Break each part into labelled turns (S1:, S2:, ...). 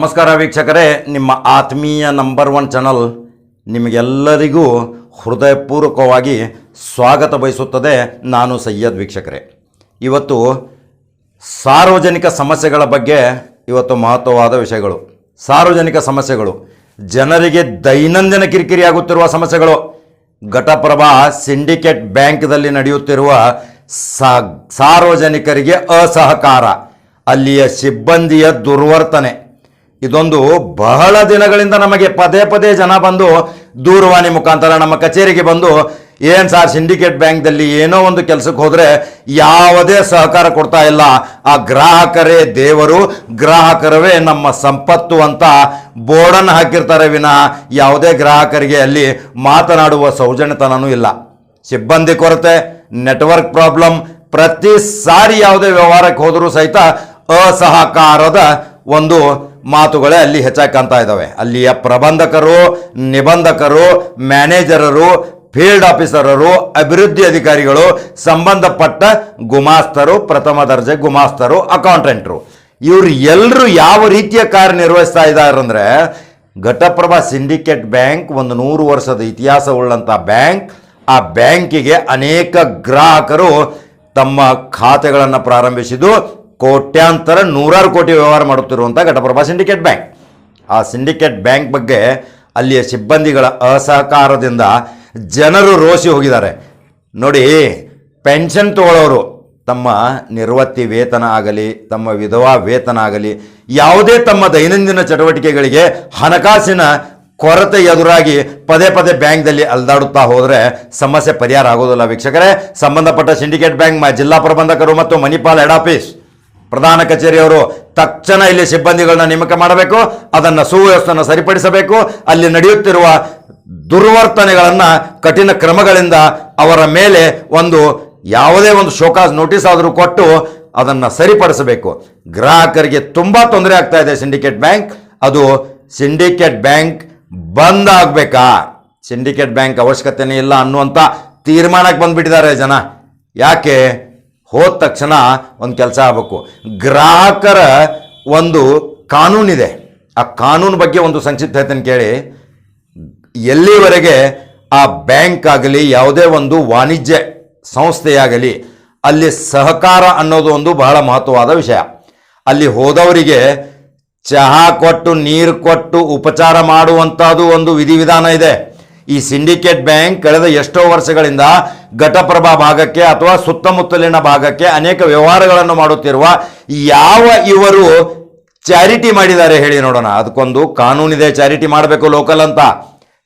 S1: ನಮಸ್ಕಾರ ವೀಕ್ಷಕರೇ, ನಿಮ್ಮ ಆತ್ಮೀಯ ನಂಬರ್ ಒನ್ ಚಾನಲ್ ನಿಮಗೆಲ್ಲರಿಗೂ ಹೃದಯಪೂರ್ವಕವಾಗಿ ಸ್ವಾಗತ ಬಯಸುತ್ತದೆ ನಾನು ಸಯ್ಯದ್ ವೀಕ್ಷಕರೇ. ಇವತ್ತು ಸಾರ್ವಜನಿಕ ಸಮಸ್ಯೆಗಳ ಬಗ್ಗೆ ಇವತ್ತು ಮಹತ್ವವಾದ ವಿಷಯಗಳು. ಸಾರ್ವಜನಿಕ ಸಮಸ್ಯೆಗಳು. ಜನರಿಗೆ ದೈನಂದಿನ ಕಿರಿಕಿರಿ ಆಗುತ್ತಿರುವ ಸಮಸ್ಯೆಗಳು. ಘಟಪ್ರಭಾ ಸಿಂಡಿಕೇಟ್ ಬ್ಯಾಂಕ್ದಲ್ಲಿ ನಡೆಯುತ್ತಿರುವ ಸಾರ್ವಜನಿಕರಿಗೆ ಅಸಹಕಾರ, ಅಲ್ಲಿಯ ಸಿಬ್ಬಂದಿಯ ದುರ್ವರ್ತನೆ. ಇದೊಂದು ಬಹಳ ದಿನಗಳಿಂದ ನಮಗೆ ಪದೇ ಪದೇ ಜನ ಬಂದು ದೂರವಾಣಿ ಮುಖಾಂತರ ನಮ್ಮ ಕಚೇರಿಗೆ ಬಂದು, ಏನು ಸರ್ ಸಿಂಡಿಕೇಟ್ ಬ್ಯಾಂಕ್ದಲ್ಲಿ ಏನೋ ಒಂದು ಕೆಲಸಕ್ಕೆ ಹೋದರೆ ಯಾವುದೇ ಸಹಕಾರ ಕೊಡ್ತಾ ಇಲ್ಲ. ಆ ಗ್ರಾಹಕರೇ ದೇವರು, ಗ್ರಾಹಕರವೇ ನಮ್ಮ ಸಂಪತ್ತು ಅಂತ ಬೋರ್ಡನ್ನು ಹಾಕಿರ್ತಾರೆ ವಿನ. ಯಾವುದೇ ಗ್ರಾಹಕರಿಗೆ ಅಲ್ಲಿ ಮಾತನಾಡುವ ಸೌಜನ್ಯತನನೂ ಇಲ್ಲ. ಸಿಬ್ಬಂದಿ ಕೊರತೆ, ನೆಟ್ವರ್ಕ್ ಪ್ರಾಬ್ಲಮ್, ಪ್ರತಿ ಸಾರಿ ಯಾವುದೇ ವ್ಯವಹಾರಕ್ಕೆ ಹೋದರೂ ಸಹಿತ ಅಸಹಕಾರದ ಒಂದು ಮಾತುಗಳೇ ಅಲ್ಲಿ ಹೆಚ್ಚಾಗಿ ಕಾಣ್ತಾ ಇದ್ದಾವೆ. ಅಲ್ಲಿಯ ಪ್ರಬಂಧಕರು, ನಿಬಂಧಕರು, ಮ್ಯಾನೇಜರರು, ಫೀಲ್ಡ್ ಆಫೀಸರರು, ಅಭಿವೃದ್ಧಿ ಅಧಿಕಾರಿಗಳು, ಸಂಬಂಧಪಟ್ಟ ಗುಮಾಸ್ತರು, ಪ್ರಥಮ ದರ್ಜೆ ಗುಮಾಸ್ತರು, ಅಕೌಂಟೆಂಟ್ರು. ಇವರು ಎಲ್ಲರೂ ಯಾವ ರೀತಿಯ ಕಾರ್ಯನಿರ್ವಹಿಸ್ತಾ ಇದ್ದಾರೆ ಅಂದರೆ ಘಟಪ್ರಭಾ ಸಿಂಡಿಕೇಟ್ ಬ್ಯಾಂಕ್ ಒಂದು ನೂರು ವರ್ಷದ ಇತಿಹಾಸವುಳ್ಳಂಥ ಬ್ಯಾಂಕ್. ಆ ಬ್ಯಾಂಕಿಗೆ ಅನೇಕ ಗ್ರಾಹಕರು ತಮ್ಮ ಖಾತೆಗಳನ್ನು ಪ್ರಾರಂಭಿಸಿದ್ದು. ಕೋಟ್ಯಾಂತರ, ನೂರಾರು ಕೋಟಿ ವ್ಯವಹಾರ ಮಾಡುತ್ತಿರುವಂಥ ಘಟಪ್ರಭಾ ಸಿಂಡಿಕೇಟ್ ಬ್ಯಾಂಕ್. ಆ ಸಿಂಡಿಕೇಟ್ ಬ್ಯಾಂಕ್ ಬಗ್ಗೆ ಅಲ್ಲಿಯ ಸಿಬ್ಬಂದಿಗಳ ಅಸಹಕಾರದಿಂದ ಜನರು ರೋಸಿ ಹೋಗಿದ್ದಾರೆ. ನೋಡಿ, ಪೆನ್ಷನ್ ತಗೊಳ್ಳೋರು ತಮ್ಮ ನಿರ್ವತ್ತಿ ವೇತನ ಆಗಲಿ, ತಮ್ಮ ವಿಧವಾ ವೇತನ ಆಗಲಿ, ಯಾವುದೇ ತಮ್ಮ ದೈನಂದಿನ ಚಟುವಟಿಕೆಗಳಿಗೆ ಹಣಕಾಸಿನ ಕೊರತೆ ಎದುರಾಗಿ ಪದೇ ಪದೇ ಬ್ಯಾಂಕ್ದಲ್ಲಿ ಅಲ್ದಾಡುತ್ತಾ ಹೋದರೆ ಸಮಸ್ಯೆ ಪರಿಹಾರ ಆಗೋದಿಲ್ಲ. ವೀಕ್ಷಕರೇ, ಸಂಬಂಧಪಟ್ಟ ಸಿಂಡಿಕೇಟ್ ಬ್ಯಾಂಕ್ ಜಿಲ್ಲಾ ಪ್ರಬಂಧಕರು ಮತ್ತು ಮಣಿಪಾಲ್ ಹೆಡ್ ಆಫೀಸ್. ಪ್ರಧಾನ ಕಚೇರಿಯವರು ತಕ್ಷಣ ಇಲ್ಲಿ ಸಿಬ್ಬಂದಿಗಳನ್ನ ನೇಮಕ ಮಾಡಬೇಕು, ಅದನ್ನು ಸುವ್ಯವಸ್ಥೆಯನ್ನು ಸರಿಪಡಿಸಬೇಕು, ಅಲ್ಲಿ ನಡೆಯುತ್ತಿರುವ ದುರ್ವರ್ತನೆಗಳನ್ನು, ಕಠಿಣ ಕ್ರಮಗಳಿಂದ ಅವರ ಮೇಲೆ ಒಂದು ಯಾವುದೇ ಒಂದು ಶೋಕಾಸ್ ನೋಟಿಸ್ ಆದರೂ ಕೊಟ್ಟು ಅದನ್ನು ಸರಿಪಡಿಸಬೇಕು. ಗ್ರಾಹಕರಿಗೆ ತುಂಬ ತೊಂದರೆ ಆಗ್ತಾ ಇದೆ ಸಿಂಡಿಕೇಟ್ ಬ್ಯಾಂಕ್. ಅದು ಸಿಂಡಿಕೇಟ್ ಬ್ಯಾಂಕ್ ಬಂದ್ ಆಗಬೇಕಾ? ಸಿಂಡಿಕೇಟ್ ಬ್ಯಾಂಕ್ ಅವಶ್ಯಕತೆನೇ ಇಲ್ಲ ಅನ್ನುವಂಥ ತೀರ್ಮಾನಕ್ಕೆ ಬಂದ್ಬಿಟ್ಟಿದ್ದಾರೆ ಜನ. ಯಾಕೆ? ಹೋದ ತಕ್ಷಣ ಒಂದು ಕೆಲಸ ಆಗಬೇಕು. ಗ್ರಾಹಕರ ಒಂದು ಕಾನೂನಿದೆ. ಆ ಕಾನೂನು ಬಗ್ಗೆ ಒಂದು ಸಂಕ್ಷಿಪ್ತ ಹೇಳ್ತೇನೆ ಕೇಳಿ. ಎಲ್ಲಿವರೆಗೆ ಆ ಬ್ಯಾಂಕ್ ಆಗಲಿ, ಯಾವುದೇ ಒಂದು ವಾಣಿಜ್ಯ ಸಂಸ್ಥೆಯಾಗಲಿ, ಅಲ್ಲಿ ಸಹಕಾರ ಅನ್ನೋದು ಒಂದು ಬಹಳ ಮಹತ್ವವಾದ ವಿಷಯ. ಅಲ್ಲಿ ಹೋದವರಿಗೆ ಚಹಾ ಕೊಟ್ಟು, ನೀರು ಕೊಟ್ಟು ಉಪಚಾರ ಮಾಡುವಂಥದ್ದು ಒಂದು ವಿಧಿವಿಧಾನ ಇದೆ. ಈ ಸಿಂಡಿಕೇಟ್ ಬ್ಯಾಂಕ್ ಕಳೆದ ಎಷ್ಟೋ ವರ್ಷಗಳಿಂದ ಘಟಪ್ರಭಾ ಭಾಗಕ್ಕೆ ಅಥವಾ ಸುತ್ತಮುತ್ತಲಿನ ಭಾಗಕ್ಕೆ ಅನೇಕ ವ್ಯವಹಾರಗಳನ್ನು ಮಾಡುತ್ತಿರುವ ಯಾವ ಇವರು ಚಾರಿಟಿ ಮಾಡಿದ್ದಾರೆ ಹೇಳಿ ನೋಡೋಣ. ಅದಕ್ಕೊಂದು ಕಾನೂನಿದೆ ಚಾರಿಟಿ ಮಾಡಬೇಕು ಲೋಕಲ್ ಅಂತ.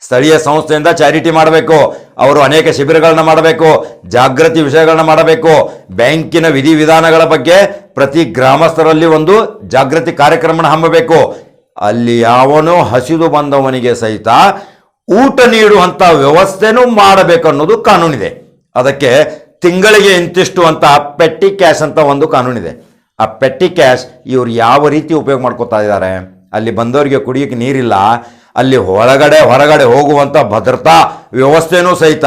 S1: ಸ್ಥಳೀಯ ಸಂಸ್ಥೆಯಿಂದ ಚಾರಿಟಿ ಮಾಡಬೇಕು. ಅವರು ಅನೇಕ ಶಿಬಿರಗಳನ್ನ ಮಾಡಬೇಕು, ಜಾಗೃತಿ ವಿಷಯಗಳನ್ನ ಮಾಡಬೇಕು. ಬ್ಯಾಂಕಿನ ವಿಧಿವಿಧಾನಗಳ ಬಗ್ಗೆ ಪ್ರತಿ ಗ್ರಾಮಸ್ಥರಲ್ಲಿ ಒಂದು ಜಾಗೃತಿ ಕಾರ್ಯಕ್ರಮನ ಹಮ್ಮಬೇಕು. ಅಲ್ಲಿ ಯಾವನೋ ಹಸಿದು ಬಂದವನಿಗೆ ಸಹಿತ ಊಟ ನೀಡುವಂಥ ವ್ಯವಸ್ಥೆನೂ ಮಾಡಬೇಕು ಅನ್ನೋದು ಕಾನೂನಿದೆ. ಅದಕ್ಕೆ ತಿಂಗಳಿಗೆ ಇಂತಿಷ್ಟು ಅಂತ ಪೆಟ್ಟಿ ಕ್ಯಾಶ್ ಅಂತ ಒಂದು ಕಾನೂನಿದೆ. ಆ ಪೆಟ್ಟಿ ಕ್ಯಾಶ್ ಇವರು ಯಾವ ರೀತಿ ಉಪಯೋಗ ಮಾಡ್ಕೋತಾ ಇದ್ದಾರೆ? ಅಲ್ಲಿ ಬಂದವರಿಗೆ ಕುಡಿಯೋಕ್ಕೆ ನೀರಿಲ್ಲ, ಅಲ್ಲಿ ಹೊರಗಡೆ ಹೊರಗಡೆ ಹೋಗುವಂಥ ಭದ್ರತಾ ವ್ಯವಸ್ಥೆನೂ ಸಹಿತ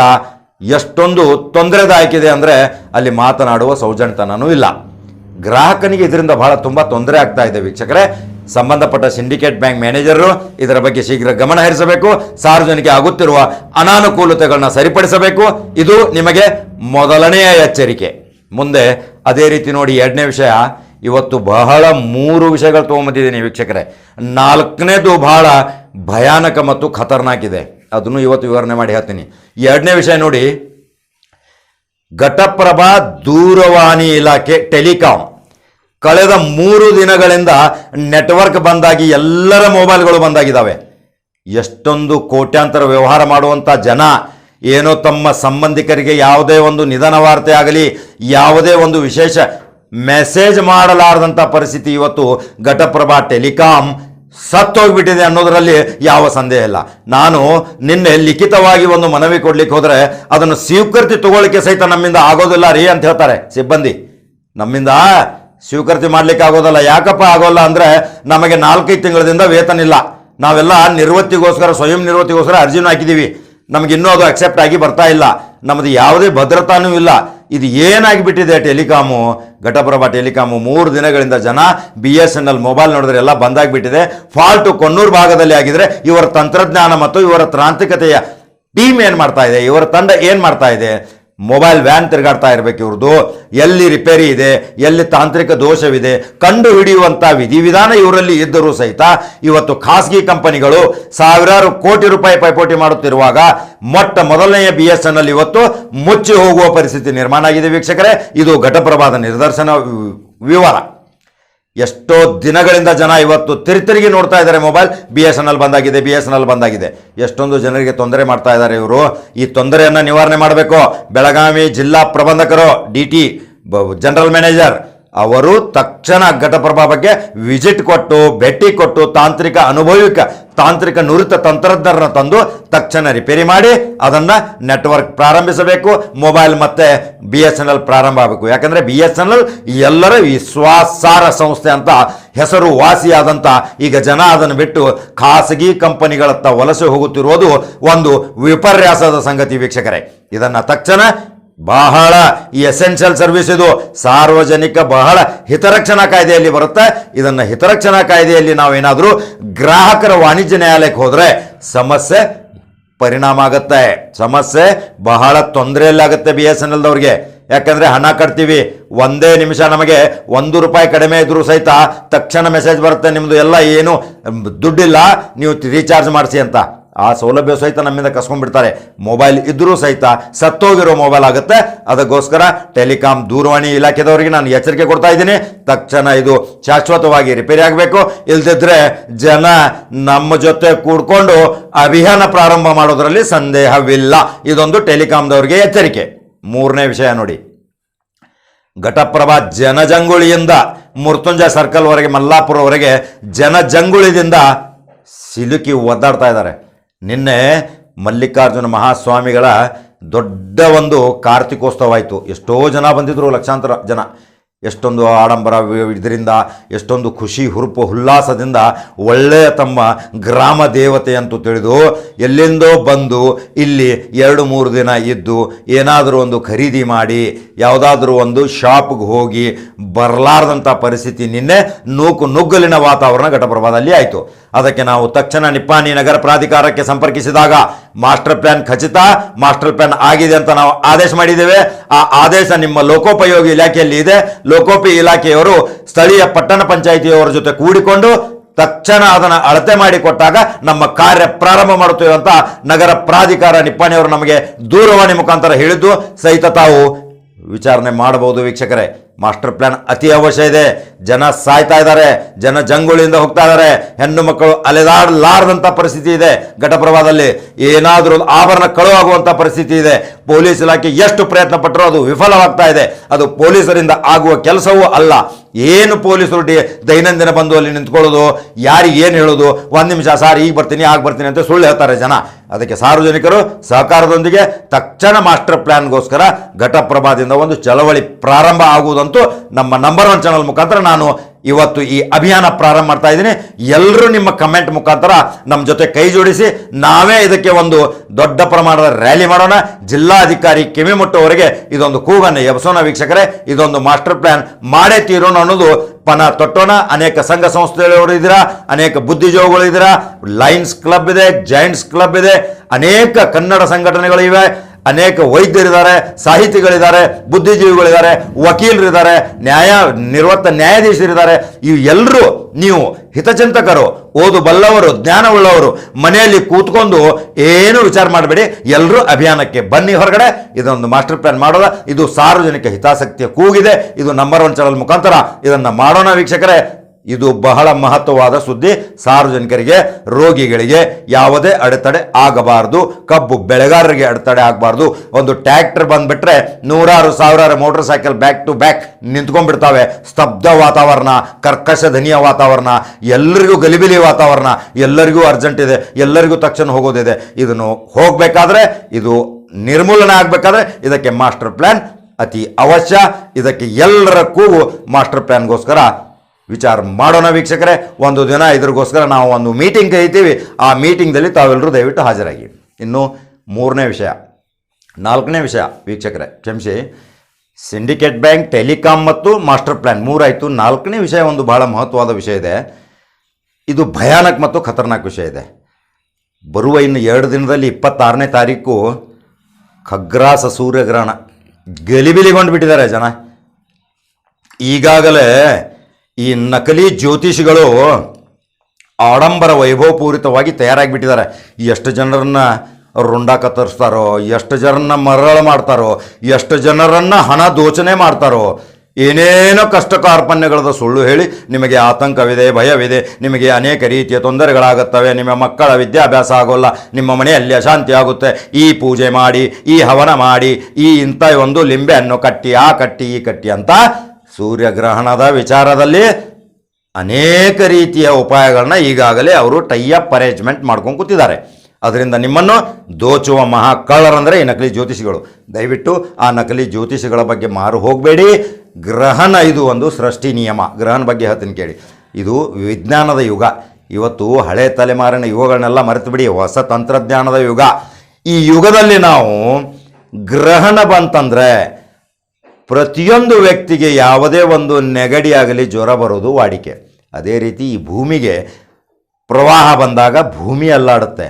S1: ಎಷ್ಟೊಂದು ತೊಂದರೆದಾಯಕಿದೆ ಅಂದರೆ ಅಲ್ಲಿ ಮಾತನಾಡುವ ಸೌಜನ್ಯತನನೂ ಇಲ್ಲ. ಗ್ರಾಹಕನಿಗೆ ಇದರಿಂದ ಬಹಳ ತುಂಬ ತೊಂದರೆ ಆಗ್ತಾ ಇದೆ ವೀಕ್ಷಕರೇ. ಸಂಬಂಧಪಟ್ಟ ಸಿಂಡಿಕೇಟ್ ಬ್ಯಾಂಕ್ ಮ್ಯಾನೇಜರು ಇದರ ಬಗ್ಗೆ ಶೀಘ್ರ ಗಮನ ಹರಿಸಬೇಕು. ಸಾರ್ವಜನಿಕ ಆಗುತ್ತಿರುವ ಅನಾನುಕೂಲತೆಗಳನ್ನ ಸರಿಪಡಿಸಬೇಕು. ಇದು ನಿಮಗೆ ಮೊದಲನೆಯ ಎಚ್ಚರಿಕೆ. ಮುಂದೆ ಅದೇ ರೀತಿ ನೋಡಿ ಎರಡನೇ ವಿಷಯ. ಇವತ್ತು ಬಹಳ ಮೂರು ವಿಷಯಗಳು ತೊಗೊಂಬಂದಿದ್ದೀನಿ ವೀಕ್ಷಕರೇ. ನಾಲ್ಕನೇದು ಬಹಳ ಭಯಾನಕ ಮತ್ತು ಖತರ್ನಾಕ್ ಇದೆ. ಅದನ್ನು ಇವತ್ತು ವಿವರಣೆ ಮಾಡಿ ಹೇಳ್ತೀನಿ. ಎರಡನೇ ವಿಷಯ ನೋಡಿ, ಘಟಪ್ರಭಾ ದೂರವಾಣಿ ಇಲಾಖೆ ಟೆಲಿಕಾಂ. ಕಳೆದ ಮೂರು ದಿನಗಳಿಂದ ನೆಟ್ವರ್ಕ್ ಬಂದಾಗಿ ಎಲ್ಲರ ಮೊಬೈಲ್ಗಳು ಬಂದಾಗಿದ್ದಾವೆ. ಎಷ್ಟೊಂದು ಕೋಟ್ಯಾಂತರ ವ್ಯವಹಾರ ಮಾಡುವಂಥ ಜನ, ಏನೋ ತಮ್ಮ ಸಂಬಂಧಿಕರಿಗೆ ಯಾವುದೇ ಒಂದು ನಿಧನ ವಾರ್ತೆ ಆಗಲಿ, ಯಾವುದೇ ಒಂದು ವಿಶೇಷ ಮೆಸೇಜ್ ಮಾಡಲಾರದಂಥ ಪರಿಸ್ಥಿತಿ ಇವತ್ತು ಘಟಪ್ರಭಾ ಟೆಲಿಕಾಂ ಸತ್ತೋಗ್ಬಿಟ್ಟಿದೆ ಅನ್ನೋದರಲ್ಲಿ ಯಾವ ಸಂದೇಹ ಇಲ್ಲ. ನಾನು ನಿನ್ನೆ ಲಿಖಿತವಾಗಿ ಒಂದು ಮನವಿ ಕೊಡ್ಲಿಕ್ಕೆ ಹೋದರೆ ಅದನ್ನು ಸ್ವೀಕೃತಿ ತಗೊಳ್ಳಿಕ್ಕೆ ಸಹಿತ ನಮ್ಮಿಂದ ಆಗೋದಿಲ್ಲ ರೀ ಅಂತ ಹೇಳ್ತಾರೆ ಸಿಬ್ಬಂದಿ. ನಮ್ಮಿಂದ ಸ್ವೀಕೃತಿ ಮಾಡ್ಲಿಕ್ಕೆ ಆಗೋದಲ್ಲ ಯಾಕಪ್ಪ ಆಗೋಲ್ಲ ಅಂದ್ರೆ ನಮಗೆ ನಾಲ್ಕೈದು ತಿಂಗಳದಿಂದ ವೇತನ ಇಲ್ಲ. ನಾವೆಲ್ಲ ನಿರ್ವತ್ತಿಗೋಸ್ಕರ, ಸ್ವಯಂ ನಿರ್ವತ್ತಿಗೋಸ್ಕರ ಅರ್ಜಿನೂ ಹಾಕಿದೀವಿ. ನಮ್ಗೆ ಇನ್ನೂ ಅದು ಅಕ್ಸೆಪ್ಟ್ ಆಗಿ ಬರ್ತಾ ಇಲ್ಲ. ನಮ್ದು ಯಾವುದೇ ಭದ್ರತಾನೂ ಇಲ್ಲ. ಇದು ಏನಾಗಿಬಿಟ್ಟಿದೆ ಟೆಲಿಕಾಮು? ಘಟಪ್ರಭಾ ಟೆಲಿಕಾಮು ಮೂರು ದಿನಗಳಿಂದ ಜನ B S N L mobile ನೋಡಿದ್ರೆ ಎಲ್ಲ ಬಂದಾಗ್ಬಿಟ್ಟಿದೆ. ಫಾಲ್ಟು ಕೊನ್ನೂರು ಭಾಗದಲ್ಲಿ ಆಗಿದ್ರೆ ಇವರ ತಂತ್ರಜ್ಞಾನ ಮತ್ತು ಇವರ ತಾಂತ್ರಿಕತೆಯ ಟೀಮ್ ಏನು ಮಾಡ್ತಾ ಇದೆ? ಇವರ ತಂಡ ಏನು ಮಾಡ್ತಾ ಇದೆ? ಮೊಬೈಲ್ ವ್ಯಾನ್ ತಿರುಗಾಡ್ತಾ ಇರಬೇಕು ಇವ್ರದ್ದು ಎಲ್ಲಿ ರಿಪೇರಿ ಇದೆ, ಎಲ್ಲಿ ತಾಂತ್ರಿಕ ದೋಷವಿದೆ ಕಂಡು ಹಿಡಿಯುವಂಥ ವಿಧಿವಿಧಾನ ಇವರಲ್ಲಿ ಇದ್ದರೂ ಸಹಿತ ಇವತ್ತು ಖಾಸಗಿ ಕಂಪನಿಗಳು ಸಾವಿರಾರು ಕೋಟಿ ರೂಪಾಯಿ ಪೈಪೋಟಿ ಮಾಡುತ್ತಿರುವಾಗ ಮೊಟ್ಟ ಮೊದಲನೆಯ ಬಿ ಎಸ್ ಎನ್ ಇವತ್ತು ಮುಚ್ಚಿ ಹೋಗುವ ಪರಿಸ್ಥಿತಿ ನಿರ್ಮಾಣ ಆಗಿದೆ ವೀಕ್ಷಕರೇ. ಇದು ಘಟಪ್ರಭಾದ ನಿದರ್ಶನ ವಿವರ. ಎಷ್ಟೋ ದಿನಗಳಿಂದ ಜನ ಇವತ್ತು ತಿರುಗಿ ನೋಡ್ತಾ ಇದ್ದಾರೆ mobile. B S N L ಬಂದಾಗಿದೆ ಬಿ ಎಸ್ ಎನ್ ಎಲ್ ಬಂದಾಗಿದೆ. ಎಷ್ಟೊಂದು ಜನರಿಗೆ ತೊಂದರೆ ಮಾಡ್ತಾ ಇದ್ದಾರೆ ಇವರು. ಈ ತೊಂದರೆಯನ್ನು ನಿವಾರಣೆ ಮಾಡಬೇಕು. ಬೆಳಗಾವಿ ಜಿಲ್ಲಾ ಪ್ರಬಂಧಕರು, ಡಿ ಟಿ ಜನರಲ್ ಮ್ಯಾನೇಜರ್ ಅವರು ತಕ್ಷಣ ಘಟಪ್ರಭಾ ಬಗ್ಗೆ ವಿಸಿಟ್ ಕೊಟ್ಟು, ಭೇಟಿ ಕೊಟ್ಟು ತಾಂತ್ರಿಕ ಅನುಭವಿಕ, ತಾಂತ್ರಿಕ ನುರಿತ ತಂತ್ರಜ್ಞರನ್ನ ತಂದು ತಕ್ಷಣ ರಿಪೇರಿ ಮಾಡಿ ಅದನ್ನು ನೆಟ್ವರ್ಕ್ ಪ್ರಾರಂಭಿಸಬೇಕು. ಮೊಬೈಲ್ ಮತ್ತೆ ಬಿ ಎಸ್ ಎನ್ ಎಲ್ ಪ್ರಾರಂಭ ಆಗಬೇಕು. ಯಾಕಂದರೆ ಬಿ ಎಸ್ ಎನ್ ಎಲ್ ಎಲ್ಲರ ವಿಶ್ವಾಸಾರ ಸಂಸ್ಥೆ ಅಂತ ಹೆಸರು ವಾಸಿಯಾದಂಥ ಈಗ ಜನ ಅದನ್ನು ಬಿಟ್ಟು ಖಾಸಗಿ ಕಂಪನಿಗಳತ್ತ ವಲಸೆ ಹೋಗುತ್ತಿರುವುದು ಒಂದು ವಿಪರ್ಯಾಸದ ಸಂಗತಿ ವೀಕ್ಷಕರೇ. ಇದನ್ನು ತಕ್ಷಣ ಬಹಳ ಈ ಎಸೆನ್ಷಿಯಲ್ ಸರ್ವಿಸ್ ಇದು. ಸಾರ್ವಜನಿಕ ಬಹಳ ಹಿತರಕ್ಷಣಾ ಕಾಯ್ದೆಯಲ್ಲಿ ಬರುತ್ತೆ. ಇದನ್ನು ಹಿತರಕ್ಷಣಾ ಕಾಯ್ದೆಯಲ್ಲಿ ನಾವೇನಾದರೂ ಗ್ರಾಹಕರ ವಾಣಿಜ್ಯ ನ್ಯಾಯಾಲಯಕ್ಕೆ ಹೋದರೆ ಸಮಸ್ಯೆ ಪರಿಣಾಮ ಆಗುತ್ತೆ. ಸಮಸ್ಯೆ ಬಹಳ ತೊಂದರೆಯಲ್ಲಾಗುತ್ತೆ ಬಿ ಎಸ್ ಎನ್ ಎಲ್ದವ್ರಿಗೆ ಯಾಕಂದ್ರೆ ಹಣ ಕಟ್ತೀವಿ, ಒಂದೇ ನಿಮಿಷ ನಮಗೆ ಒಂದು ರೂಪಾಯಿ ಕಡಿಮೆ ಇದ್ರೂ ಸಹಿತ ತಕ್ಷಣ ಮೆಸೇಜ್ ಬರುತ್ತೆ ನಿಮ್ಮದು ಎಲ್ಲ ಏನು, ದುಡ್ಡಿಲ್ಲ, ನೀವು ರೀಚಾರ್ಜ್ ಮಾಡಿಸಿ ಅಂತ. ಆ ಸೌಲಭ್ಯ ಸಹಿತ ನಮ್ಮಿಂದ ಕಸ್ಕೊಂಡ್ಬಿಡ್ತಾರೆ. ಮೊಬೈಲ್ ಇದ್ರೂ ಸಹಿತ ಸತ್ತೋಗಿರೋ ಮೊಬೈಲ್ ಆಗುತ್ತೆ. ಅದಕ್ಕೋಸ್ಕರ ಟೆಲಿಕಾಂ ದೂರವಾಣಿ ಇಲಾಖೆದವರಿಗೆ ನಾನು ಎಚ್ಚರಿಕೆ ಕೊಡ್ತಾ ಇದ್ದೀನಿ. ತಕ್ಷಣ ಇದು ಶಾಶ್ವತವಾಗಿ ರಿಪೇರಿ ಆಗಬೇಕು. ಇಲ್ದಿದ್ರೆ ಜನ ನಮ್ಮ ಜೊತೆ ಕೂಡ್ಕೊಂಡು ಅಭಿಯಾನ ಪ್ರಾರಂಭ ಮಾಡೋದ್ರಲ್ಲಿ ಸಂದೇಹವಿಲ್ಲ. ಇದೊಂದು ಟೆಲಿಕಾಂದವರಿಗೆ ಎಚ್ಚರಿಕೆ. ಮೂರನೇ ವಿಷಯ ನೋಡಿ. ಘಟಪ್ರಭಾ ಜನಜಂಗುಳಿಯಿಂದ ಮೃತ್ಯುಂಜಯ ಸರ್ಕಲ್ವರೆಗೆ ಮಲ್ಲಾಪುರವರೆಗೆ ಜನಜಂಗುಳಿದಿಂದ ಸಿಲುಕಿ ಒದ್ದಾಡ್ತಾ ಇದ್ದಾರೆ. ನಿನ್ನೆ ಮಲ್ಲಿಕಾರ್ಜುನ ಮಹಾಸ್ವಾಮಿಗಳ ದೊಡ್ಡ ಒಂದು ಕಾರ್ತಿಕೋತ್ಸವ ಆಯಿತು ಎಷ್ಟೋ ಜನ ಬಂದಿದ್ದರು ಲಕ್ಷಾಂತರ ಜನ. ಎಷ್ಟೊಂದು ಆಡಂಬರ ಇದರಿಂದ, ಎಷ್ಟೊಂದು ಖುಷಿ, ಹುರುಪು, ಉಲ್ಲಾಸದಿಂದ ಒಳ್ಳೆಯ ತಮ್ಮ ಗ್ರಾಮ ದೇವತೆ ಅಂತೂ ತಿಳಿದು, ಎಲ್ಲಿಂದೋ ಬಂದು, ಇಲ್ಲಿ ಎರಡು ಮೂರು ದಿನ ಇದ್ದು, ಏನಾದರೂ ಒಂದು ಖರೀದಿ ಮಾಡಿ, ಯಾವುದಾದ್ರೂ ಒಂದು ಶಾಪ್ಗೆ ಹೋಗಿ ಬರಲಾರ್ದಂಥ ಪರಿಸ್ಥಿತಿ ನಿನ್ನೆ ನೂಕು ನುಗ್ಗಲಿನ ವಾತಾವರಣ ಘಟಪ್ರಭಾದಲ್ಲಿ ಆಯಿತು. ಅದಕ್ಕೆ ನಾವು ತಕ್ಷಣ ನಿಪ್ಪಾಣಿ ನಗರ ಪ್ರಾಧಿಕಾರಕ್ಕೆ ಸಂಪರ್ಕಿಸಿದಾಗ ಮಾಸ್ಟರ್ ಪ್ಲಾನ್ ಖಚಿತ, ಮಾಸ್ಟರ್ ಪ್ಲಾನ್ ಆಗಿದೆ ಅಂತ ನಾವು ಆದೇಶ ಮಾಡಿದ್ದೇವೆ. ಆ ಆದೇಶ ನಿಮ್ಮ ಲೋಕೋಪಯೋಗಿ ಇಲಾಖೆಯಲ್ಲಿ ಇದೆ. ಲೋಕೋಪಿ ಇಲಾಖೆಯವರು ಸ್ಥಳೀಯ ಪಟ್ಟಣ ಪಂಚಾಯಿತಿಯವರ ಜೊತೆ ಕೂಡಿಕೊಂಡು ತಕ್ಷಣ ಅದನ್ನು ಅಳತೆ ಮಾಡಿಕೊಟ್ಟಾಗ ನಮ್ಮ ಕಾರ್ಯ ಪ್ರಾರಂಭ ಮಾಡುತ್ತೇವೆ ಅಂತ ನಗರ ಪ್ರಾಧಿಕಾರ ನಿಪ್ಪಾಣಿಯವರು ನಮಗೆ ದೂರವಾಣಿ ಮುಖಾಂತರ ಹೇಳಿದ್ದು, ಸಹಿತ ತಾವು ವಿಚಾರಣೆ ಮಾಡಬಹುದು ವೀಕ್ಷಕರೇ. ಮಾಸ್ಟರ್ ಪ್ಲಾನ್ ಅತಿ ಅವಶ್ಯ ಇದೆ. ಜನ ಸಾಯ್ತಾ ಇದ್ದಾರೆ. ಜನ ಜಂಗುಳಿಯಿಂದ ಹೋಗ್ತಾ ಇದ್ದಾರೆ. ಹೆಣ್ಣು ಮಕ್ಕಳು ಅಲೆದಾಡಲಾರದಂಥ ಪರಿಸ್ಥಿತಿ ಇದೆ ಘಟಪ್ರಭಾದಲ್ಲಿ ಏನಾದರೂ ಆಭರಣ ಕಳುವಾಗುವಂಥ ಪರಿಸ್ಥಿತಿ ಇದೆ. ಪೊಲೀಸ್ ಇಲಾಖೆ ಎಷ್ಟು ಪ್ರಯತ್ನ ಪಟ್ಟರೂ ಅದು ವಿಫಲವಾಗ್ತಾ ಇದೆ. ಅದು ಪೊಲೀಸರಿಂದ ಆಗುವ ಕೆಲಸವೂ ಅಲ್ಲ. ಏನು ಪೊಲೀಸರು ಡಿ ದೈನಂದಿನ ಬಂದು ಅಲ್ಲಿ ನಿಂತ್ಕೊಳ್ಳೋದು? ಯಾರಿಗೆ ಏನು ಹೇಳೋದು? ಒಂದು ನಿಮಿಷ, ಸಾರ್, ಈಗ ಬರ್ತೀನಿ, ಆಗ ಬರ್ತೀನಿ ಅಂತ ಸುಳ್ಳು ಹೇಳ್ತಾರೆ ಜನ. ಅದಕ್ಕೆ ಸಾರ್ವಜನಿಕರು ಸಹಕಾರದೊಂದಿಗೆ ತಕ್ಷಣ ಮಾಸ್ಟರ್ ಪ್ಲಾನ್ಗೋಸ್ಕರ ಘಟಪ್ರಭಾದಿಂದ ಒಂದು ಚಳವಳಿ ಪ್ರಾರಂಭ ಆಗುವುದಂತೂ ನಮ್ಮ ನಂಬರ್ ಒನ್ ಚಾನಲ್ ಮುಖಾಂತರ ನಾನು ಇವತ್ತು ಈ ಅಭಿಯಾನ ಪ್ರಾರಂಭ ಮಾಡ್ತಾ ಇದ್ದೀನಿ. ಎಲ್ಲರೂ ನಿಮ್ಮ ಕಮೆಂಟ್ ಮುಖಾಂತರ ನಮ್ಮ ಜೊತೆ ಕೈ ಜೋಡಿಸಿ, ನಾವೇ ಇದಕ್ಕೆ ಒಂದು ದೊಡ್ಡ ಪ್ರಮಾಣದ ರ್ಯಾಲಿ ಮಾಡೋಣ. ಜಿಲ್ಲಾಧಿಕಾರಿ ಕಿವಿ ಅವರಿಗೆ ಇದೊಂದು ಕೂಗನ್ನು ಎಬ್ಸೋಣ ವೀಕ್ಷಕರೇ. ಇದೊಂದು ಮಾಸ್ಟರ್ ಪ್ಲಾನ್ ಮಾಡೇ ತೀರೋಣ ಅನ್ನೋದು ಪಣ ತೊಟ್ಟೋಣ. ಅನೇಕ ಸಂಘ ಸಂಸ್ಥೆಗಳವರು ಇದ್ದೀರಾ ಅನೇಕ ಬುದ್ಧಿಜೀವಿಗಳು ಇದ್ದೀರಾ ಲೈನ್ಸ್ ಕ್ಲಬ್ ಇದೆ ಜೈಂಟ್ಸ್ ಕ್ಲಬ್ ಇದೆ. ಅನೇಕ ಕನ್ನಡ ಸಂಘಟನೆಗಳು ಇವೆ. ಅನೇಕ ವೈದ್ಯರಿದ್ದಾರೆ, ಸಾಹಿತಿಗಳಿದ್ದಾರೆ, ಬುದ್ಧಿಜೀವಿಗಳಿದ್ದಾರೆ, ವಕೀಲರಿದ್ದಾರೆ, ನ್ಯಾಯ ನಿವೃತ್ತ ನ್ಯಾಯಾಧೀಶರಿದ್ದಾರೆ. ಇವು ಎಲ್ಲರೂ ನೀವು ಹಿತಚಿಂತಕರು ಓದು ಬಲ್ಲವರು ಜ್ಞಾನವುಳ್ಳವರು, ಮನೆಯಲ್ಲಿ ಕೂತ್ಕೊಂಡು ಏನು ವಿಚಾರ ಮಾಡಬೇಡಿ. ಎಲ್ಲರೂ ಅಭಿಯಾನಕ್ಕೆ ಬನ್ನಿ ಹೊರಗಡೆ. ಇದೊಂದು ಮಾಸ್ಟರ್ ಪ್ಲಾನ್ ಮಾಡೋದ. ಇದು ಸಾರ್ವಜನಿಕ ಹಿತಾಸಕ್ತಿಯ ಕೂಗಿದೆ. ಇದು ನಂಬರ್ ಒನ್ ಚಾನಲ್ ಮುಖಾಂತರ ಇದನ್ನು ಮಾಡೋಣ ವೀಕ್ಷಕರೇ. ಇದು ಬಹಳ ಮಹತ್ವವಾದ ಸುದ್ದಿ. ಸಾರ್ವಜನಿಕರಿಗೆ, ರೋಗಿಗಳಿಗೆ ಯಾವುದೇ ಅಡೆತಡೆ ಆಗಬಾರದು. ಕಬ್ಬು ಬೆಳೆಗಾರರಿಗೆ ಅಡೆತಡೆ ಆಗಬಾರ್ದು. ಒಂದು ಟ್ರ್ಯಾಕ್ಟರ್ ಬಂದುಬಿಟ್ರೆ ನೂರಾರು ಸಾವಿರಾರು motor cycle back to back ನಿಂತ್ಕೊಂಡ್ಬಿಡ್ತಾವೆ. ಸ್ತಬ್ಧ ವಾತಾವರಣ, ಕರ್ಕಶ ಧನಿಯ ವಾತಾವರಣ, ಎಲ್ಲರಿಗೂ ಗಲಿಬಿಲಿ ವಾತಾವರಣ, ಎಲ್ಲರಿಗೂ ಅರ್ಜೆಂಟ್ ಇದೆ, ಎಲ್ಲರಿಗೂ ತಕ್ಷಣ ಹೋಗೋದಿದೆ. ಇದನ್ನು ಹೋಗಬೇಕಾದ್ರೆ ಇದು ನಿರ್ಮೂಲನೆ ಆಗಬೇಕಾದ್ರೆ ಇದಕ್ಕೆ ಮಾಸ್ಟರ್ ಪ್ಲ್ಯಾನ್ ಅತಿ ಅವಶ್ಯ. ಇದಕ್ಕೆ ಎಲ್ಲರ ಕೂಗು ಮಾಸ್ಟರ್ ಪ್ಲಾನ್ಗೋಸ್ಕರ ವಿಚಾರ ಮಾಡೋಣ ವೀಕ್ಷಕರೇ, ಒಂದು ದಿನ ಇದ್ರಿಗೋಸ್ಕರ ನಾವು ಒಂದು ಮೀಟಿಂಗ್ ಕರಿತೀವಿ ಆ ಮೀಟಿಂಗ್ದಲ್ಲಿ ತಾವೆಲ್ಲರೂ ದಯವಿಟ್ಟು ಹಾಜರಾಗಿ. ಇನ್ನು ಮೂರನೇ ವಿಷಯ, ನಾಲ್ಕನೇ ವಿಷಯ ವೀಕ್ಷಕರೇ, ಕ್ಷಮಿಸಿ. ಸಿಂಡಿಕೇಟ್ ಬ್ಯಾಂಕ್ ಟೆಲಿಕಾಂ ಮತ್ತು ಮಾಸ್ಟರ್ ಪ್ಲ್ಯಾನ್ ಮೂರಾಯಿತು. ನಾಲ್ಕನೇ ವಿಷಯ ಒಂದು ಬಹಳ ಮಹತ್ವವಾದ ವಿಷಯ ಇದೆ. ಇದು ಭಯಾನಕ ಮತ್ತು ಖತರ್ನಾಕ್ ವಿಷಯ ಇದೆ. ಬರುವ ಇನ್ನು ಎರಡು ದಿನದಲ್ಲಿ ಇಪ್ಪತ್ತಾರನೇ ತಾರೀಕು ಖಗ್ರಾಸ ಸೂರ್ಯಗ್ರಹಣ. ಗಲಿಬಿಲಿಗೊಂಡು ಬಿಟ್ಟಿದ್ದಾರೆ ಜನ. ಈಗಾಗಲೇ ಈ ನಕಲಿ ಜ್ಯೋತಿಷಿಗಳು ಆಡಂಬರ ವೈಭವಪೂರಿತವಾಗಿ ತಯಾರಾಗಿಬಿಟ್ಟಿದ್ದಾರೆ. ಎಷ್ಟು ಜನರನ್ನ ರುಂಡ ಕತ್ತರಿಸ್ತಾರೋ, ಎಷ್ಟು ಜನರನ್ನ ಮರಳ ಮಾಡ್ತಾರೋ, ಎಷ್ಟು ಜನರನ್ನ ಹಣ ದೋಚನೆ ಮಾಡ್ತಾರೋ, ಏನೇನೋ ಕಷ್ಟ ಕಾರ್ಪಣ್ಯಗಳದ ಸುಳ್ಳು ಹೇಳಿ ನಿಮಗೆ ಆತಂಕವಿದೆ, ಭಯವಿದೆ, ನಿಮಗೆ ಅನೇಕ ರೀತಿಯ ತೊಂದರೆಗಳಾಗುತ್ತವೆ, ನಿಮ್ಮ ಮಕ್ಕಳ ವಿದ್ಯಾಭ್ಯಾಸ ಆಗೋಲ್ಲ, ನಿಮ್ಮ ಮನೆಯಲ್ಲಿ ಅಶಾಂತಿ ಆಗುತ್ತೆ, ಈ ಪೂಜೆ ಮಾಡಿ, ಈ ಹವನ ಮಾಡಿ, ಈ ಇಂಥ ಒಂದು ಲಿಂಬೆಯನ್ನು ಕಟ್ಟಿ, ಆ ಕಟ್ಟಿ, ಈ ಕಟ್ಟಿ ಅಂತ ಸೂರ್ಯಗ್ರಹಣದ ವಿಚಾರದಲ್ಲಿ ಅನೇಕ ರೀತಿಯ ಉಪಾಯಗಳನ್ನ ಈಗಾಗಲೇ ಅವರು ಟೈಅಪ್ ಅರೇಂಜ್ಮೆಂಟ್ ಮಾಡ್ಕೊಂಡು ಕೂತಿದ್ದಾರೆ. ಅದರಿಂದ ನಿಮ್ಮನ್ನು ದೋಚುವ ಮಹಾ ಕಳ್ಳರಂದರೆ ಈ ನಕಲಿ ಜ್ಯೋತಿಷಿಗಳು. ದಯವಿಟ್ಟು ಆ ನಕಲಿ ಜ್ಯೋತಿಷಿಗಳ ಬಗ್ಗೆ ಮಾರು ಹೋಗಬೇಡಿ. ಗ್ರಹಣ ಇದು ಒಂದು ಸೃಷ್ಟಿ ನಿಯಮ. ಗ್ರಹಣ ಬಗ್ಗೆ ಹೇಳ್ತೀನಿ ಕೇಳಿ. ಇದು ವಿಜ್ಞಾನದ ಯುಗ. ಇವತ್ತು ಹಳೆ ತಲೆಮಾರಿನ ಯುಗಗಳನ್ನೆಲ್ಲ ಮರೆತು ಬಿಡಿ ಹೊಸ ತಂತ್ರಜ್ಞಾನದ ಯುಗ. ಈ ಯುಗದಲ್ಲಿ ನಾವು ಗ್ರಹಣ ಬಂತಂದರೆ ಪ್ರತಿಯೊಂದು ವ್ಯಕ್ತಿಗೆ ಯಾವುದೇ ಒಂದು ನೆಗಡಿ ಆಗಲಿ ಜ್ವರ ಬರೋದು ವಾಡಿಕೆ. ಅದೇ ರೀತಿ ಈ ಭೂಮಿಗೆ ಪ್ರವಾಹ ಬಂದಾಗ ಭೂಮಿ ಅಲ್ಲಾಡುತ್ತೆ.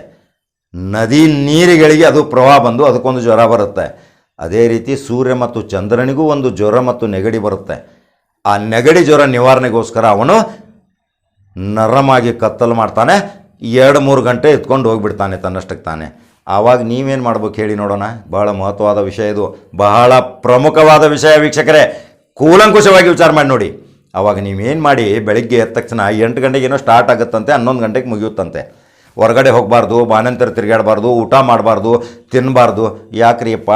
S1: ನದಿ ನೀರುಗಳಿಗೆ ಅದು ಪ್ರವಾಹ ಬಂದು ಅದಕ್ಕೊಂದು ಜ್ವರ ಬರುತ್ತೆ. ಅದೇ ರೀತಿ ಸೂರ್ಯ ಮತ್ತು ಚಂದ್ರನಿಗೂ ಒಂದು ಜ್ವರ ಮತ್ತು ನೆಗಡಿ ಬರುತ್ತೆ. ಆ ನೆಗಡಿ ಜ್ವರ ನಿವಾರಣೆಗೋಸ್ಕರ ಅವನು ನರಮಾಗಿ ಕತ್ತಲು ಮಾಡ್ತಾನೆ. ಎರಡು ಮೂರು ಗಂಟೆ ಎತ್ಕೊಂಡು ಹೋಗಿಬಿಡ್ತಾನೆ ತನ್ನಷ್ಟಕ್ಕೆ ತಾನೆ. ಆವಾಗ ನೀವೇನು ಮಾಡ್ಬೇಕು ಹೇಳಿ ನೋಡೋಣ. ಬಹಳ ಮಹತ್ವವಾದ ವಿಷಯ ಇದು. ಬಹಳ ಪ್ರಮುಖವಾದ ವಿಷಯ ವೀಕ್ಷಕರೇ. ಕೂಲಂಕುಷವಾಗಿ ವಿಚಾರ ಮಾಡಿ ನೋಡಿ. ಆವಾಗ ನೀವೇನು ಮಾಡಿ ಬೆಳಗ್ಗೆ ಎದ್ದ ತಕ್ಷಣ ಎಂಟು ಗಂಟೆಗೆ ಏನೋ ಸ್ಟಾರ್ಟ್ ಆಗುತ್ತಂತೆ, ಹನ್ನೊಂದು ಗಂಟೆಗೆ ಮುಗಿಯುತ್ತಂತೆ. ಹೊರಗಡೆ ಹೋಗಬಾರ್ದು, ಬಾನಂತರ ತಿರುಗಾಡಬಾರ್ದು, ಊಟ ಮಾಡಬಾರ್ದು ತಿನ್ನಬಾರ್ದು ಯಾಕ್ರಿಯಪ್ಪ?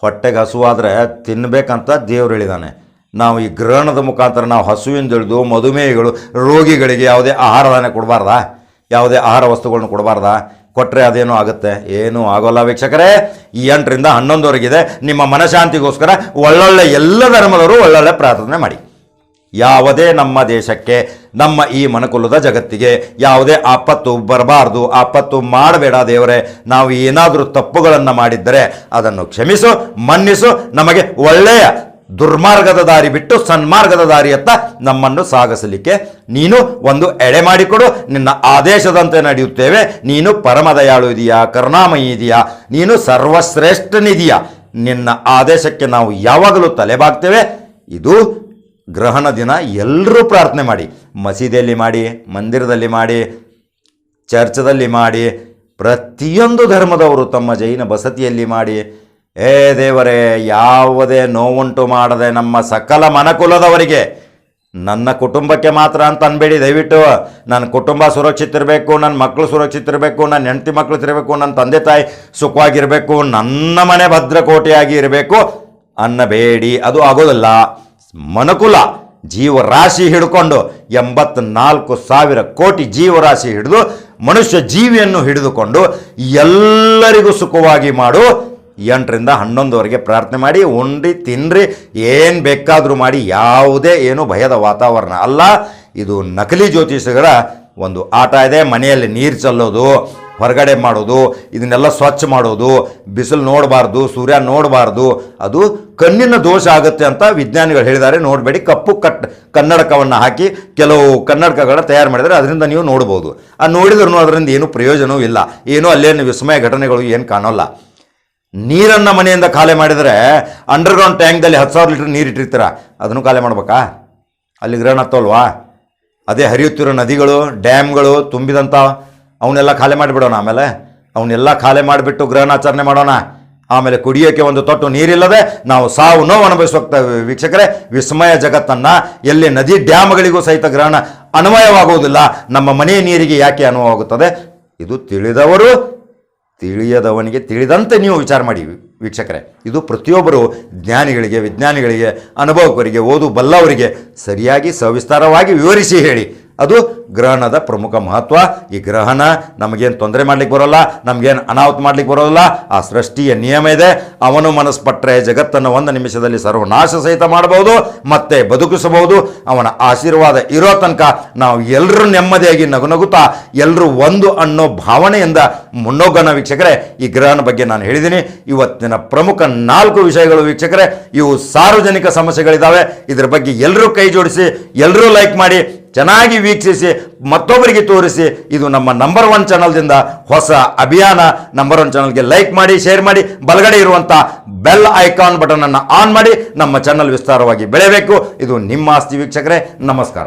S1: ಹೊಟ್ಟೆಗೆ ಹಸುವಾದರೆ ತಿನ್ನಬೇಕಂತ ದೇವ್ರು ಹೇಳಿದಾನೆ. ನಾವು ಈ ಗ್ರಹಣದ ಮುಖಾಂತರ ನಾವು ಹಸುವಿನ ತಿಳಿದು ಮಧುಮೇಹಿಗಳು ರೋಗಿಗಳಿಗೆ ಯಾವುದೇ ಆಹಾರದಾನೆ ಕೊಡಬಾರ್ದಾ? ಯಾವುದೇ ಆಹಾರ ವಸ್ತುಗಳನ್ನ ಕೊಡಬಾರ್ದಾ? ಕೊಟ್ಟರೆ ಅದೇನೋ ಆಗುತ್ತೆ? ಏನೂ ಆಗೋಲ್ಲ ವೀಕ್ಷಕರೇ. ಈ ಎಂಟರಿಂದ ಹನ್ನೊಂದುವರೆಗಿದೆ. ನಿಮ್ಮ ಮನಶಾಂತಿಗೋಸ್ಕರ ಒಳ್ಳೊಳ್ಳೆ ಎಲ್ಲ ಧರ್ಮದವರು ಒಳ್ಳೊಳ್ಳೆ ಪ್ರಾರ್ಥನೆ ಮಾಡಿ. ಯಾವುದೇ ನಮ್ಮ ದೇಶಕ್ಕೆ, ನಮ್ಮ ಈ ಮನಕುಲದ ಜಗತ್ತಿಗೆ ಯಾವುದೇ ಆಪತ್ತು ಬರಬಾರ್ದು, ಆಪತ್ತು ಮಾಡಬೇಡ ದೇವರೇ. ನಾವು ಏನಾದರೂ ತಪ್ಪುಗಳನ್ನು ಮಾಡಿದ್ದರೆ ಅದನ್ನು ಕ್ಷಮಿಸು, ಮನ್ನಿಸು, ನಮಗೆ ಒಳ್ಳೆಯ ದುರ್ಮಾರ್ಗದ ದಾರಿ ಬಿಟ್ಟು ಸನ್ಮಾರ್ಗದ ದಾರಿಯತ್ತ ನಮ್ಮನ್ನು ಸಾಗಿಸಲಿಕ್ಕೆ ನೀನು ಒಂದು ಎಡೆ ಮಾಡಿಕೊಡು. ನಿನ್ನ ಆದೇಶದಂತೆ ನಡೆಯುತ್ತೇವೆ. ನೀನು ಪರಮದಯಾಳು ಇದೆಯಾ, ಕರುಣಾಮಯಿ ಇದೆಯಾ, ನೀನು ಸರ್ವಶ್ರೇಷ್ಠನಿದೆಯಾ. ನಿನ್ನ ಆದೇಶಕ್ಕೆ ನಾವು ಯಾವಾಗಲೂ ತಲೆಬಾಗ್ತೇವೆ. ಇದು ಗ್ರಹಣ ದಿನ. ಎಲ್ಲರೂ ಪ್ರಾರ್ಥನೆ ಮಾಡಿ. ಮಸೀದಿಯಲ್ಲಿ ಮಾಡಿ, ಮಂದಿರದಲ್ಲಿ ಮಾಡಿ, ಚರ್ಚದಲ್ಲಿ ಮಾಡಿ, ಪ್ರತಿಯೊಂದು ಧರ್ಮದವರು ತಮ್ಮ ಜೈನ ಬಸತಿಯಲ್ಲಿ ಮಾಡಿ ಏ ದೇವರೇ, ಯಾವುದೇ ನೋವುಂಟು ಮಾಡದೆ ನಮ್ಮ ಸಕಲ ಮನಕುಲದವರಿಗೆ, ನನ್ನ ಕುಟುಂಬಕ್ಕೆ ಮಾತ್ರ ಅಂತ ಅನ್ಬೇಡಿ. ದಯವಿಟ್ಟು ನನ್ನ ಕುಟುಂಬ ಸುರಕ್ಷಿತ ಇರಬೇಕು ನನ್ನ ಮಕ್ಕಳು ಸುರಕ್ಷಿತ ಇರಬೇಕು ನನ್ನ ಹೆಂಡತಿ ಮಕ್ಕಳು ಇರಬೇಕು ನನ್ನ ತಂದೆ ತಾಯಿ ಸುಖವಾಗಿರಬೇಕು, ನನ್ನ ಮನೆ ಭದ್ರಕೋಟೆಯಾಗಿ ಇರಬೇಕು ಅನ್ನಬೇಡಿ. ಅದು ಆಗೋದಿಲ್ಲ. ಮನುಕುಲ, ಜೀವರಾಶಿ ಹಿಡ್ಕೊಂಡು ಎಂಬತ್ನಾಲ್ಕು ಸಾವಿರ ಕೋಟಿ ಜೀವರಾಶಿ ಹಿಡಿದು ಮನುಷ್ಯ ಜೀವಿಯನ್ನು ಹಿಡಿದುಕೊಂಡು ಎಲ್ಲರಿಗೂ ಸುಖವಾಗಿ ಮಾಡು. ಎಂಟರಿಂದ ಹನ್ನೊಂದುವರೆಗೆ ಪ್ರಾರ್ಥನೆ ಮಾಡಿ, ಉಂಡಿ, ತಿನ್ರಿ, ಏನು ಬೇಕಾದರೂ ಮಾಡಿ, ಯಾವುದೇ ಏನು ಭಯದ ವಾತಾವರಣ ಅಲ್ಲ. ಇದು ನಕಲಿ ಜ್ಯೋತಿಷಗಳ ಒಂದು ಆಟ ಇದೆ. ಮನೆಯಲ್ಲಿ ನೀರು ಚೆಲ್ಲೋದು, ಹೊರಗಡೆ ಮಾಡೋದು, ಇದನ್ನೆಲ್ಲ ಸ್ವಚ್ಛ ಮಾಡೋದು, ಬಿಸಿಲು ನೋಡಬಾರ್ದು, ಸೂರ್ಯ ನೋಡಬಾರ್ದು, ಅದು ಕಣ್ಣಿನ ದೋಷ ಆಗುತ್ತೆ ಅಂತ ವಿಜ್ಞಾನಿಗಳು ಹೇಳಿದ್ದಾರೆ. ನೋಡಬೇಡಿ, ಕಪ್ಪು ಕಟ್ ಕನ್ನಡಕವನ್ನು ಹಾಕಿ, ಕೆಲವು ಕನ್ನಡಕಗಳನ್ನು ತಯಾರು ಮಾಡಿದರೆ ಅದರಿಂದ ನೀವು ನೋಡ್ಬೋದು. ಆ ನೋಡಿದ್ರೂ ಅದರಿಂದ ಏನು ಪ್ರಯೋಜನವೂ ಇಲ್ಲ. ಏನೂ ಅಲ್ಲೇನು ವಿಸ್ಮಯ ಘಟನೆಗಳು ಏನು ಕಾಣೋಲ್ಲ. ನೀರನ್ನು ಮನೆಯಿಂದ ಖಾಲಿ ಮಾಡಿದರೆ ಅಂಡರ್ಗ್ರೌಂಡ್ ಟ್ಯಾಂಕ್ದಲ್ಲಿ ಹತ್ತು ಸಾವಿರ ಲೀಟ್ರ್ ನೀರು ಇಟ್ಟಿರ್ತೀರ? ಅದನ್ನು ಖಾಲಿ ಮಾಡ್ಬೇಕಾ? ಅಲ್ಲಿ ಗ್ರಹಣ ಹತ್ತೋಲ್ವಾ? ಅದೇ ಹರಿಯುತ್ತಿರೋ ನದಿಗಳು, ಡ್ಯಾಮ್ಗಳು ತುಂಬಿದಂಥ ಅವನ್ನೆಲ್ಲ ಖಾಲಿ ಮಾಡಿಬಿಡೋಣ ಆಮೇಲೆ? ಅವನ್ನೆಲ್ಲ ಖಾಲಿ ಮಾಡಿಬಿಟ್ಟು ಗ್ರಹಣಾಚರಣೆ ಮಾಡೋಣ. ಆಮೇಲೆ ಕುಡಿಯೋಕ್ಕೆ ಒಂದು ತೊಟ್ಟು ನೀರಿಲ್ಲದೆ ನಾವು ಸಾವು ನೋವು ಅನುಭವಿಸೋಗ್ತೇವೆ ವೀಕ್ಷಕರೇ, ವಿಸ್ಮಯ ಜಗತ್ತನ್ನು ಎಲ್ಲಿ ನದಿ ಡ್ಯಾಮ್ಗಳಿಗೂ ಸಹಿತ ಗ್ರಹಣ ಅನ್ವಯವಾಗುವುದಿಲ್ಲ, ನಮ್ಮ ಮನೆಯ ನೀರಿಗೆ ಯಾಕೆ ಅನ್ವಯವಾಗುತ್ತದೆ? ಇದು ತಿಳಿದವರು ತಿಳಿಯದವನಿಗೆ ತಿಳಿದಂತೆ ನೀವು ವಿಚಾರ ಮಾಡಿ ವೀಕ್ಷಕರೇ. ಇದು ಪ್ರತಿಯೊಬ್ಬರು ಜ್ಞಾನಿಗಳಿಗೆ, ವಿಜ್ಞಾನಿಗಳಿಗೆ, ಅನುಭವಕರಿಗೆ, ಓದು ಬಲ್ಲವರಿಗೆ ಸರಿಯಾಗಿ ಸವಿಸ್ತಾರವಾಗಿ ವಿವರಿಸಿ ಹೇಳಿ. ಅದು ಗ್ರಹಣದ ಪ್ರಮುಖ ಮಹತ್ವ. ಈ ಗ್ರಹಣ ನಮಗೇನು ತೊಂದರೆ ಮಾಡ್ಲಿಕ್ಕೆ ಬರೋಲ್ಲ, ನಮಗೇನು ಅನಾಹುತ ಮಾಡ್ಲಿಕ್ಕೆ ಬರೋಲ್ಲ ಆ ಸೃಷ್ಟಿಯ ನಿಯಮ ಇದೆ. ಅವನು ಮನಸ್ಪಟ್ಟರೆ ಜಗತ್ತನ್ನು ಒಂದು ನಿಮಿಷದಲ್ಲಿ ಸರ್ವನಾಶ ಸಹಿತ ಮಾಡಬಹುದು, ಮತ್ತೆ ಬದುಕಿಸಬಹುದು. ಅವನ ಆಶೀರ್ವಾದ ಇರೋ ತನಕ ನಾವು ಎಲ್ಲರೂ ನೆಮ್ಮದಿಯಾಗಿ ನಗು ನಗುತ್ತಾ ಎಲ್ಲರೂ ಒಂದು ಅನ್ನೋ ಭಾವನೆಯಿಂದ ಮುನ್ನೋಗೋಣ ವೀಕ್ಷಕರೇ. ಈ ಗ್ರಹಣ ಬಗ್ಗೆ ನಾನು ಹೇಳಿದ್ದೀನಿ ಇವತ್ತಿನ ಪ್ರಮುಖ ನಾಲ್ಕು ವಿಷಯಗಳು ವೀಕ್ಷಕರೇ. ಇವು ಸಾರ್ವಜನಿಕ ಸಮಸ್ಯೆಗಳಿದ್ದಾವೆ ಇದರ ಬಗ್ಗೆ ಎಲ್ಲರೂ ಕೈ ಜೋಡಿಸಿ ಎಲ್ಲರೂ ಲೈಕ್ ಮಾಡಿ ಚೆನ್ನಾಗಿ ವೀಕ್ಷಿಸಿ, ಮತ್ತೊಬ್ಬರಿಗೆ ತೋರಿಸಿ, ಇದು ನಮ್ಮ ನಂಬರ್ ಒನ್ ಚಾನಲ್ದಿಂದ ಹೊಸ ಅಭಿಯಾನ. ನಂಬರ್ ಒನ್ ಚಾನಲ್ಗೆ ಲೈಕ್ ಮಾಡಿ ಶೇರ್ ಮಾಡಿ, ಬಲಗಡೆ ಇರುವಂಥ ಬೆಲ್ ಐಕಾನ್ ಬಟನನ್ನು ಆನ್ ಮಾಡಿ, ನಮ್ಮ ಚಾನಲ್ ವಿಸ್ತಾರವಾಗಿ ಬೆಳೆಯಬೇಕು. ಇದು ನಿಮ್ಮ ಆಸ್ತಿ ವೀಕ್ಷಕರೇ, ನಮಸ್ಕಾರ.